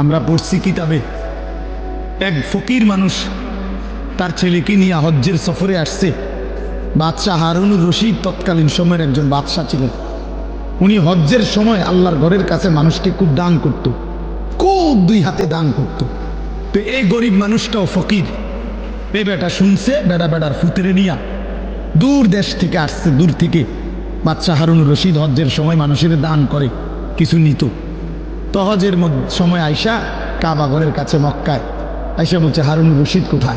আমরা পড়ছি কিতাবে। এক ফকির মানুষ তার ছেলেকে নিয়ে হজ্জের সফরে আসছে। বাদশাহ হারুনুর রশিদ তৎকালীন সময়ের একজন বাদশাহ ছিলেন। উনি হজ্জের সময় আল্লাহর ঘরের কাছে মানুষকে খুব দান করত। খুব দুই হাতে দান করত। তো এই গরিব মানুষটাও ফকির। এই বেটা শুনছে বেড়া বেড়ার ফুতরে নিয়া দূর দেশ থেকে আসছে, দূর থেকে। বাদশাহ হারুনুর রশিদ হজ্জের সময় মানুষের দান করে, কিছু নিত। তো হজের মধ্য- সময় আইসা কাবা ঘরের কাছে মক্কায়। আইসা বলছে হারুনুর রশিদ কোথায়?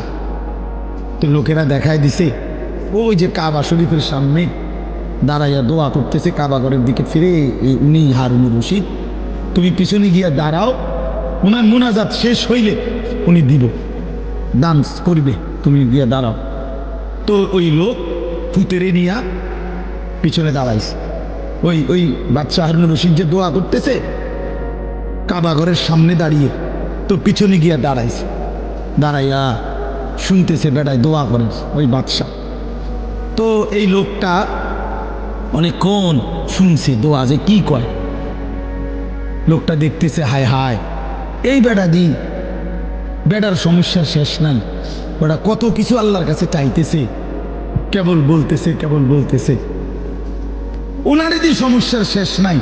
তো লোকেরা দেখায় দিছে, ওই যে কাবা শরীফের সামনে দাঁড়াইয়া দোয়া করতেছে কাবা ঘরের দিকে ফিরে উনি হারুনুর রশিদ। তুমি পিছনে গিয়া দাঁড়াও ওনার মোনাজাত শেষ হইলে উনি দিব, ডান্স করবে, তুমি গিয়া দাঁড়াও। তো ওই লোক ফুতেরে নিয়া পিছনে দাঁড়াইছে। ওই ওই বাচ্চা হারুনুর রশিদ যে দোয়া করতেছে কাবা ঘরের সামনে দাঁড়িয়ে তো পিছনে গিয়া দাঁড়াইছে। দাঁড়াইয়া শুনতেছে বেড়ায় দোয়া করে ওই বাদশাহ। তো এই লোকটা অনেক অনেকক্ষণ শুনছে দোয়া যে কি কয়। লোকটা দেখতেছে, হায় হায়, এই বেড়া দি বেড়ার সমস্যা শেষ নাই। বেড়া কত কিছু আল্লাহর কাছে চাইতেছে, কেবল বলতেছে কেবল বলতেছে। ওনার যদি সমস্যার শেষ নাই,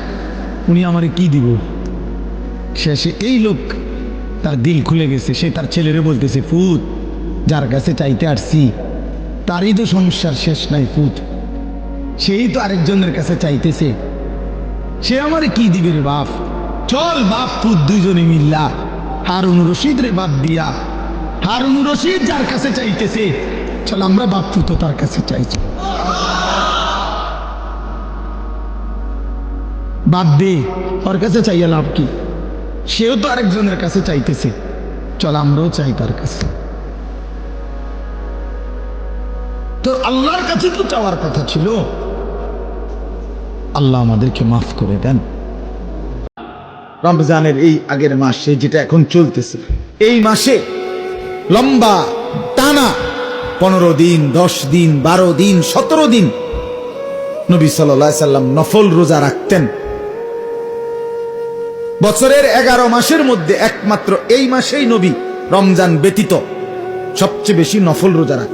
উনি আমারে কি দিব? শেষে এই লোক তার দিল খুলে গেছে, সে তার ছেলেরে বলতেছে ফুত যার কাছে চাইতে আসছি, তারই তো সমস্যার শেষ নাই ফুত সেই তো আরেকজনের কাছে চাইতেছে। সে আমার কি দিবে রে বাপ? চল বাপ ফুত দুইজনে মিল্লা। হারুন রশিদ রে বাপ দিয়া। হারুন রশিদ যার কাছে চাইতেছে, চল আমরা বাপ ফুত তার কাছে চাইছি বাদ দে, ওর কাছে চাইয়া লাভ কি? সেও তো আরেকজনের কাছে চাইতেছে। চল আমরাও চাই তার কাছে। তো আল্লাহর কাছে তো চাওয়ার কথা ছিল। আল্লাহ আমাদেরকে মাফ করে দেন। রমজানের এই আগের মাসে যেটা এখন চলতেছে, এই মাসে লম্বা টানা পনেরো দিন, দশ দিন, বারো দিন, সতেরো দিন নবী সাল্লাম নফল রোজা রাখতেন। বছরের এগারো মাসের মধ্যে একমাত্র এই মাসেই নবী রমজান ব্যতীত সবচেয়ে বেশি নফল রোজা রাখতেন